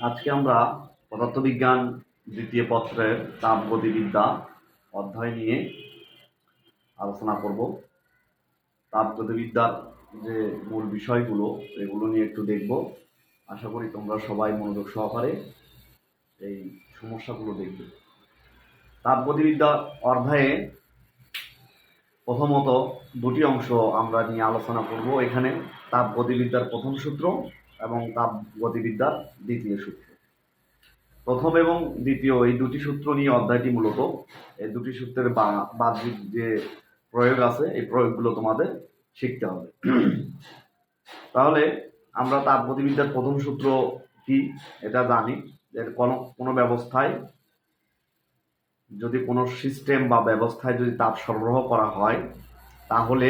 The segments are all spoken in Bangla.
আজকে আমরা পদার্থবিজ্ঞান দ্বিতীয় পত্রের তাপ তাপগতিবিদ্যা অধ্যায় নিয়ে আলোচনা করব। তাপগতিবিদ্যার যে মূল বিষয়গুলো, এগুলো নিয়ে একটু দেখব। আশা করি তোমরা সবাই মনোযোগ সহকারে এই সমস্যাগুলো দেখবে। তাপ তাপগতিবিদ্যা অধ্যায়ে প্রথমত দুটি অংশ আমরা নিয়ে আলোচনা করব। এখানে তাপ তাপগতিবিদ্যার প্রথম সূত্র এবং তাপ গতিবিদ্যার দ্বিতীয় সূত্র। প্রথম এবং দ্বিতীয় এই দুটি সূত্র নিয়ে অধ্যায়টি মূলত। এই দুটি সূত্রের বাহ্যিক যে প্রয়োগ আছে, এই প্রয়োগগুলো তোমাদের শিখতে হবে। তাহলে আমরা তাপগতিবিদ্যার প্রথম সূত্র কি, এটা জানি। যে কোনো কোনো ব্যবস্থায় যদি কোনো সিস্টেম বা ব্যবস্থায় যদি তাপ সরবরাহ করা হয়, তাহলে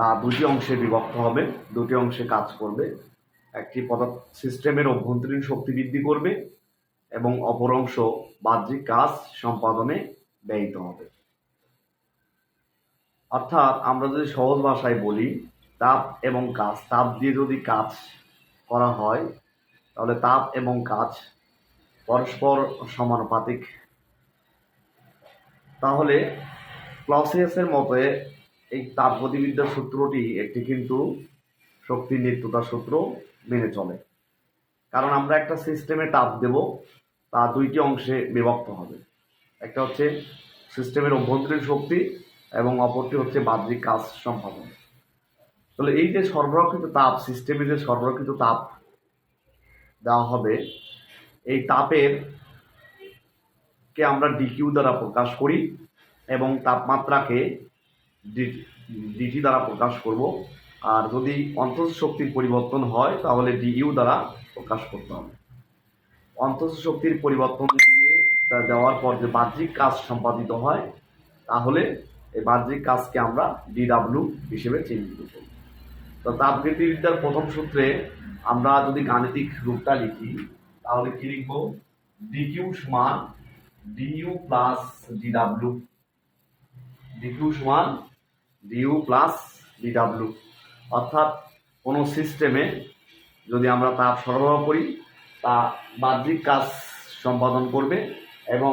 তা দুটি অংশে বিভক্ত হবে, দুটি অংশে কাজ করবে। একটি পদার্থ সিস্টেমের অভ্যন্তরীণ শক্তি বৃদ্ধি করবে এবং অপর অংশ বাহ্যিক কাজ সম্পাদনে ব্যয়িত হবে। অর্থাৎ আমরা যদি সহজ ভাষায় বলি, তাপ এবং কাজ, তাপ দিয়ে যদি কাজ করা হয়, তাহলে তাপ এবং কাজ পরস্পর সমানুপাতিক। তাহলে ক্লসিয়াসের মতে এই তাপগতিবিদ্যার সূত্রটি একটি কিন্তু শক্তি নিত্যতা সূত্র মেনে চলে। কারণ আমরা একটা সিস্টেমে তাপ দেব, তা দুইটি অংশে বিভক্ত হবে। একটা হচ্ছে সিস্টেমের অভ্যন্তরীণ শক্তি এবং অপরটি হচ্ছে বাহ্যিক কাজ সম্পাদন। তাহলে এই যে সরবরাহকৃত তাপ, সিস্টেমে যে সরবরাহকৃত তাপ দেওয়া হবে, এই তাপের কে আমরা ডিকিউ দ্বারা প্রকাশ করি এবং তাপমাত্রাকে ডিটি দ্বারা প্রকাশ করব। আর যদি শক্তির পরিবর্তন হয়, তাহলে ডিইউ দ্বারা প্রকাশ করতে হবে। শক্তির পরিবর্তন দিয়ে তা দেওয়ার পর যে বাহ্যিক কাজ সম্পাদিত হয়, তাহলে এই বাহ্যিক কাজকে আমরা ডিডাব্লিউ হিসেবে চিহ্নিত করি তো তাপগতিবিদ্যার প্রথম সূত্রে আমরা যদি গাণিতিক রূপটা লিখি, তাহলে কি লিখব? ডিকিউ সমান ডিইউ প্লাস ডিডাব্লিউ। ডিকিউ সমান ডিইউ প্লাস ডিডাব্লিউ অর্থাৎ কোনো সিস্টেমে যদি আমরা তাপ সরবরাহ করি, তা বাহ্যিক কাজ সম্পাদন করবে এবং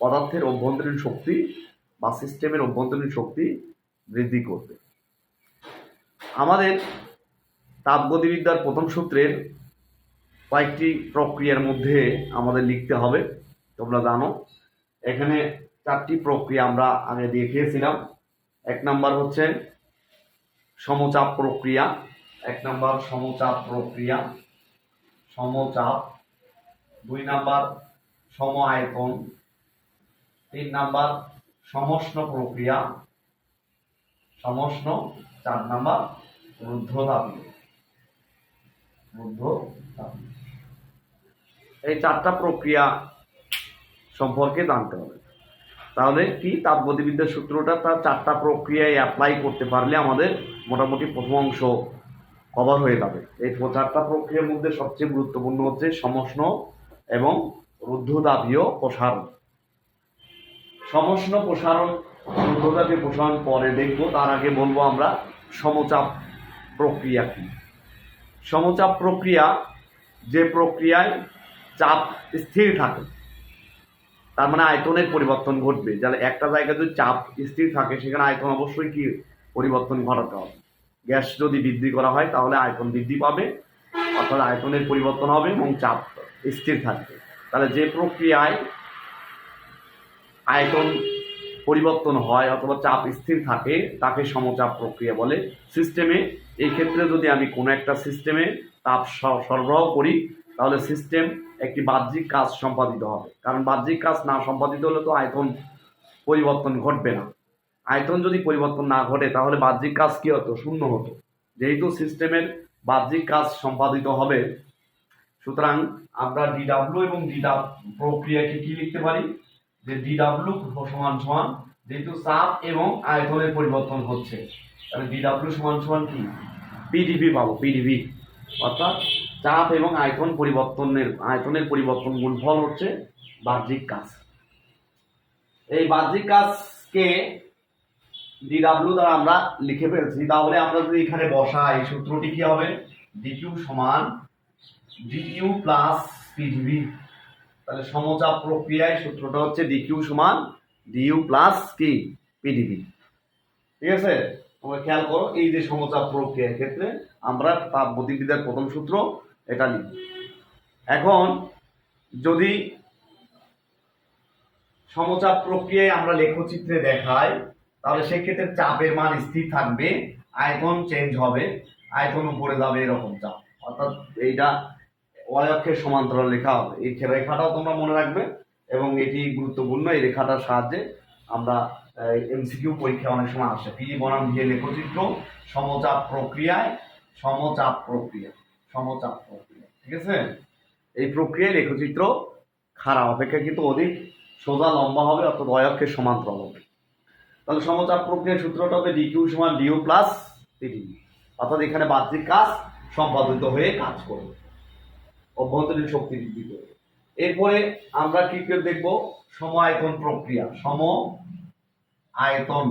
পদার্থের অভ্যন্তরীণ শক্তি বা সিস্টেমের অভ্যন্তরীণ শক্তি বৃদ্ধি করবে। আমাদের তাপগতিবিদ্যার প্রথম সূত্রের কয়েকটি প্রক্রিয়ার মধ্যে আমাদের লিখতে হবে, তোমরা জানো। এখানে চারটি প্রক্রিয়া আমরা আগে দেখিয়েছিলাম। এক নাম্বার হচ্ছে সমচাপ প্রক্রিয়া। এক নাম্বার সমচাপ প্রক্রিয়া। সমচাপ। দুই নাম্বার সম আয়তন তিন নাম্বার সমষ্ণ প্রক্রিয়া। সমষ্ণ, চার নাম্বার রুদ্ধতাপীয় রুদ্ধতাপীয় এই চারটা প্রক্রিয়া সম্পর্কে জানতে হবে। তাহলে কি? তাপগতিবিদ্যার সূত্রটা তার চারটা প্রক্রিয়ায় অ্যাপ্লাই করতে পারলে আমাদের মোটামুটি প্রথম অংশ কভার হয়ে যাবে। এই চারটা প্রক্রিয়ার মধ্যে সবচেয়ে গুরুত্বপূর্ণ হচ্ছে সমষ্ণ এবং রুদ্ধতাপীয় প্রসারণ। সমষ্ণ প্রসারণ, রুদ্ধতাপীয় প্রসারণ পরে দেখব, তার আগে বলব আমরা সমচাপ প্রক্রিয়া কি। সমচাপ প্রক্রিয়া যে প্রক্রিয়ায় চাপ স্থির থাকে তার মানে আয়তনের পরিবর্তন ঘটবে। যাহলে একটা জায়গায় যদি চাপ স্থির থাকে, সেখানে আয়তন অবশ্যই কি পরিবর্তন ঘটাতে হবে। গ্যাস যদি বৃদ্ধি করা হয়, তাহলে আয়তন বৃদ্ধি পাবে, অর্থাৎ আয়তনের পরিবর্তন হবে এবং চাপ স্থির থাকবে। তাহলে যে প্রক্রিয়ায় আয়তন পরিবর্তন হয় অথবা চাপ স্থির থাকে, তাকে সমচাপ প্রক্রিয়া বলে। সিস্টেমে এই ক্ষেত্রে যদি আমি কোনো একটা সিস্টেমে তাপ সরবরাহ করি তাহলে সিস্টেম একটি বাহ্যিক কাজ সম্পাদিত হবে। কারণ বাহ্যিক কাজ না সম্পাদিত হলে তো আয়তন পরিবর্তন ঘটবে না। আয়তন যদি পরিবর্তন না ঘটে, তাহলে বাহ্যিক কাজ কি হতো? শূন্য হতো। যেহেতু সিস্টেমের বাহ্যিক কাজ সম্পাদিত হবে, সুতরাং আমরা ডিডাব্লিউ এবং ডিডাব প্রক্রিয়াকে কি লিখতে পারি? যে ডিডাব্লিউ সমান সমান, যেহেতু চাপ এবং আয়তনের পরিবর্তন হচ্ছে। তাহলে ডিডাব্লিউ সমান সমান কি? পিডিভি পাবো পিডিভি অর্থাৎ চাপ এবং আয়তন পরিবর্তনের, আয়তনের পরিবর্তন গুণফল হচ্ছে বাহ্যিক কাজ। এই বাহ্যিক কাজকে ডিডাব্লিউ দ্বারা আমরা লিখে ফেলছি। তাহলে আমরা যদি এখানে বসাই, সূত্রটি কি হবে? ডিকিউ সমান ডিকিউ প্লাস পিডিবি তাহলে সমচাপ প্রক্রিয়ায় সূত্রটা হচ্ছে ডিকিউ সমান ডিইউ প্লাস কি পিডিবি ঠিক আছে? তোমরা খেয়াল করো, এই যে সমচাপ প্রক্রিয়ার ক্ষেত্রে আমরা তাপ গতিবিদ্যার প্রথম সূত্র এটা লিখব। এখন যদি সমচাপ প্রক্রিয়ায় আমরা লেখচিত্রে দেখাই, তাহলে সেক্ষেত্রে চাপের মান স্থির থাকবে, আয়তন চেঞ্জ হবে, আয়তন উপরে যাবে এরকম চাপ। অর্থাৎ এইটা ওয়াই অক্ষের সমান্তরাল লেখা হবে। এই রেখাটাও তোমরা মনে রাখবে এবং এটি গুরুত্বপূর্ণ, এই রেখাটার সাহায্যে আমরা এমসিকিউ পরীক্ষা অনেক সময় আসে। পি বনাম দিয়ে লেখচিত্র, সমচাপ প্রক্রিয়ায়, সমচাপ প্রক্রিয়া। সমচাপ প্রক্রিয়া, ঠিক আছে? এই প্রক্রিয়ায় লেখচিত্র খারাপ অপেক্ষা কিন্তু অধিক সোজা, লম্বা হবে অর্থাৎ অক্ষের সমান্তরাল হবে। তাহলে সমচাপ প্রক্রিয়ার সূত্রটা হবে ডিকিউ সমান ডিউ প্লাস পিডিবি অর্থাৎ এখানে বাহ্যিক কাজ সম্পাদিত হয়ে কাজ করবে, অভ্যন্তরীণ শক্তি বৃদ্ধি করবে। এরপরে আমরা কি দেখব? সম আয়তন প্রক্রিয়া, সম আয়তন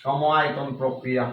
সম আয়তন প্রক্রিয়া।